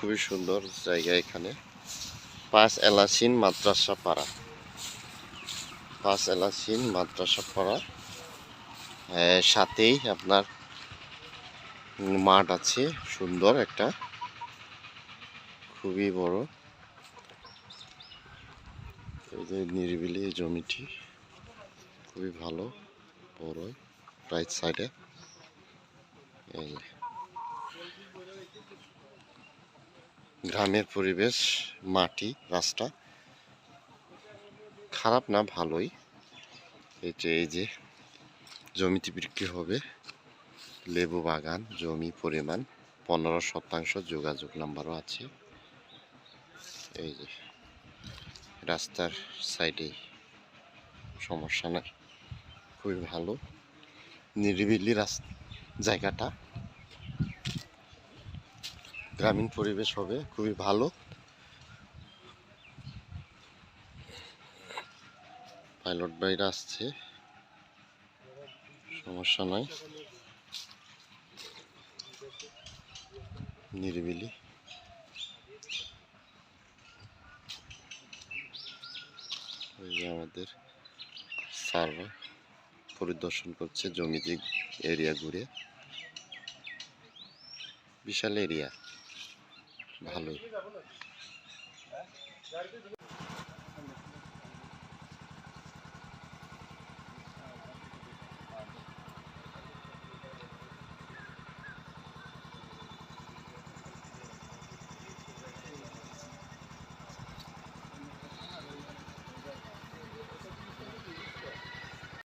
খুবই সুন্দর জায়গা এখানে। পাঁচ এলাচিন মাদ্রাসা পাড়া। পাঁচ এলাচিন মাদ্রাসা পাড়া। সাথেই আপনার মাঠ আছে, সুন্দর একটা। খুবই বড়। নিরিবিলি জমিটি, খুবই ভালো বড় রাইট সাইডে এই যে। গ্রামের পরিবেশ, মাটি, রাস্তা খারাপ না, ভালোই। এই যে এই যে জমিটি বিক্রি হবে, লেবু বাগান, জমি পরিমাণ, পনেরো শতাংশ যোগাযোগ নাম্বারও আছে। এই যে, রাস্তার সাইডে সমস্যা নাই, খুবই ভালো। নিরিবিলি রাস্তা জায়গাটা গ্রামীণ পরিবেশ হবে, খুবই ভালো। পাইলট বাইরে আসছে। সমস্যা নাই। নিরিবিলি। ওই যে আমাদের স্যাররা পরিদর্শন করছে জমিতে এরিয়া ঘুরে। বিশাল এরিয়া। ভালোই।